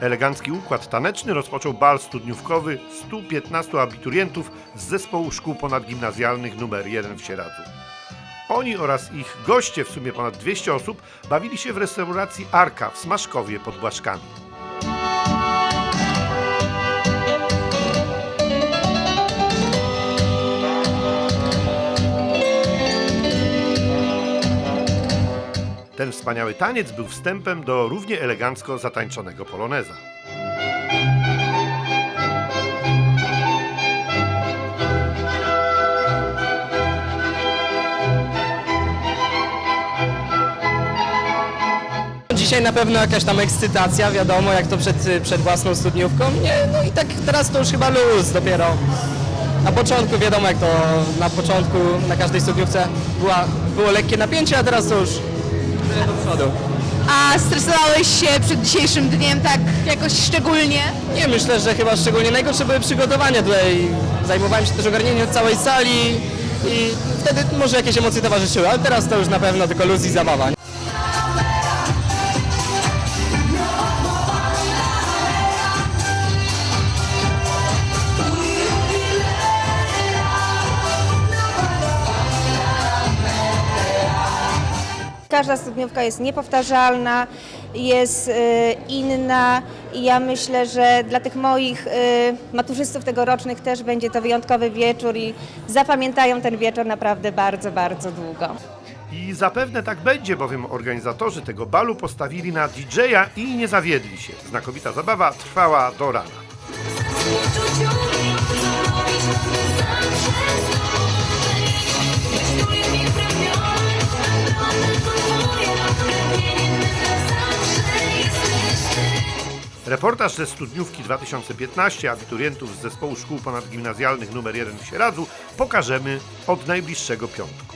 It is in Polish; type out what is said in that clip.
Elegancki układ taneczny rozpoczął bal studniówkowy 115 abiturientów z zespołu szkół ponadgimnazjalnych nr 1 w Sieradzu. Oni oraz ich goście, w sumie ponad 200 osób, bawili się w restauracji Arka w Smaszkowie pod Błaszkami. Ten wspaniały taniec był wstępem do równie elegancko zatańczonego poloneza. Dzisiaj na pewno jakaś tam ekscytacja, wiadomo, jak to przed, przed własną studniówką. Nie, no i tak teraz to już chyba luz dopiero. Na początku wiadomo jak to na początku na każdej studniówce była, było lekkie napięcie, a teraz to już do przodu. A stresowałeś się przed dzisiejszym dniem tak jakoś szczególnie? Nie, myślę, że chyba szczególnie najgorsze były przygotowania tutaj. Zajmowałem się też ogarnięciem całej sali i wtedy może jakieś emocje towarzyszyły, ale teraz to już na pewno tylko luz i zabawa. Każda studniówka jest niepowtarzalna, jest e, inna i ja myślę, że dla tych moich e, maturzystów tegorocznych też będzie to wyjątkowy wieczór i zapamiętają ten wieczór naprawdę bardzo, bardzo długo. I zapewne tak będzie, bowiem organizatorzy tego balu postawili na DJ-a i nie zawiedli się. Znakomita zabawa trwała do rana. Reportaż ze studniówki 2015 abiturientów z zespołu szkół ponadgimnazjalnych nr 1 w Sieradzu pokażemy od najbliższego piątku.